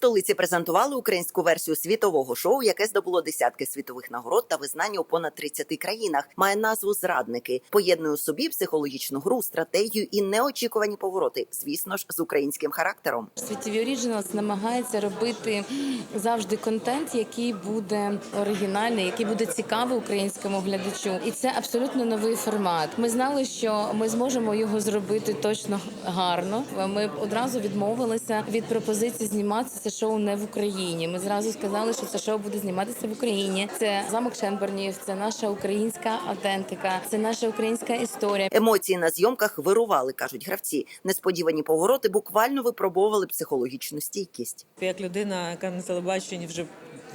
столиці презентували українську версію світового шоу, яке здобуло десятки світових нагород та визнання у понад 30 країнах. Має назву Зрадники. Поєднує у собі психологічну гру, стратегію і неочікувані повороти. Звісно ж, з українським характером. Світові Originals намагається робити завжди контент, який буде оригінальний, який буде цікавий українському глядачу. І це абсолютно новий формат. Ми знали, що ми зможемо його зробити точно гарно. Ми одразу відмовилися від пропозиції знімати це шоу не в Україні. Ми зразу сказали, що це шоу буде зніматися в Україні. Це замок Шенбернів, це наша українська автентика, це наша українська історія. Емоції на зйомках вирували, кажуть гравці. Несподівані повороти буквально випробовували психологічну стійкість. Як людина, яка на телебаченні вже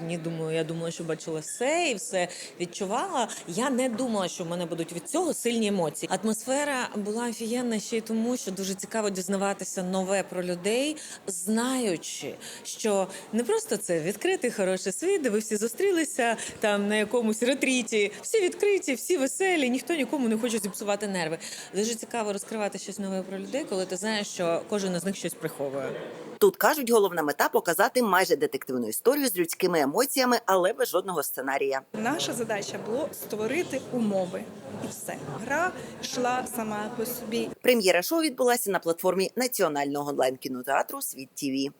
ні, думаю, я думала, що бачила все і все відчувала. Я не думала, що в мене будуть від цього сильні емоції. Атмосфера була офігенна ще й тому, що дуже цікаво дізнаватися нове про людей, знаючи, що не просто це відкритий хороший світ, де ви всі зустрілися там на якомусь ретріті. Всі відкриті, всі веселі, ніхто нікому не хоче зіпсувати нерви. Дуже цікаво розкривати щось нове про людей, коли ти знаєш, що кожен із них щось приховує. Тут кажуть, головна мета показати майже детективну історію з людськими емоціями, але без жодного сценарія. Наша задача було створити умови, і все. Гра йшла сама по собі. Прем'єра шоу відбулася на платформі національного онлайн кінотеатру Світ ТІВІ.